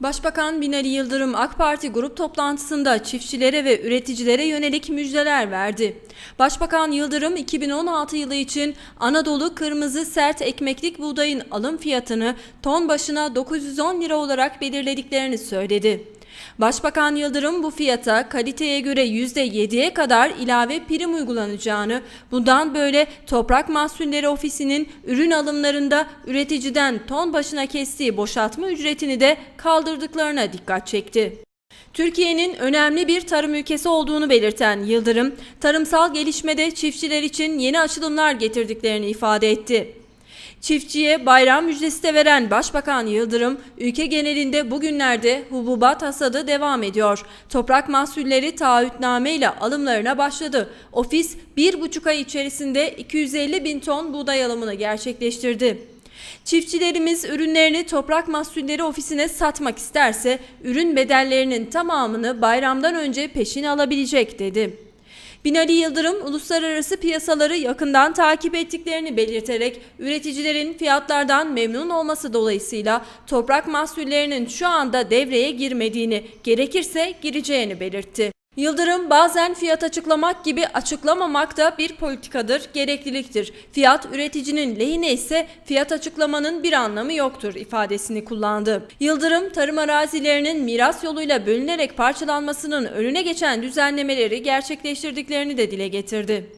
Başbakan Binali Yıldırım AK Parti grup toplantısında çiftçilere ve üreticilere yönelik müjdeler verdi. Başbakan Yıldırım 2016 yılı için Anadolu kırmızı sert ekmeklik buğdayın alım fiyatını ton başına 910 lira olarak belirlediklerini söyledi. Başbakan Yıldırım bu fiyata kaliteye göre %7'ye kadar ilave prim uygulanacağını, bundan böyle Toprak Mahsulleri Ofisi'nin ürün alımlarında üreticiden ton başına kestiği boşaltma ücretini de kaldırdıklarına dikkat çekti. Türkiye'nin önemli bir tarım ülkesi olduğunu belirten Yıldırım, tarımsal gelişmede çiftçiler için yeni açılımlar getirdiklerini ifade etti. Çiftçiye bayram müjdesi de veren Başbakan Yıldırım, ülke genelinde bugünlerde hububat hasadı devam ediyor. Toprak mahsulleri taahhütname ile alımlarına başladı. Ofis bir buçuk ay içerisinde 250 bin ton buğday alımını gerçekleştirdi. Çiftçilerimiz ürünlerini Toprak Mahsulleri Ofisi'ne satmak isterse ürün bedellerinin tamamını bayramdan önce peşin alabilecek dedi. Binali Yıldırım uluslararası piyasaları yakından takip ettiklerini belirterek üreticilerin fiyatlardan memnun olması dolayısıyla toprak mahsullerinin şu anda devreye girmediğini, gerekirse gireceğini belirtti. Yıldırım bazen fiyat açıklamak gibi açıklamamak da bir politikadır, gerekliliktir. Fiyat üreticinin lehine ise fiyat açıklamanın bir anlamı yoktur ifadesini kullandı. Yıldırım tarım arazilerinin miras yoluyla bölünerek parçalanmasının önüne geçen düzenlemeleri gerçekleştirdiklerini de dile getirdi.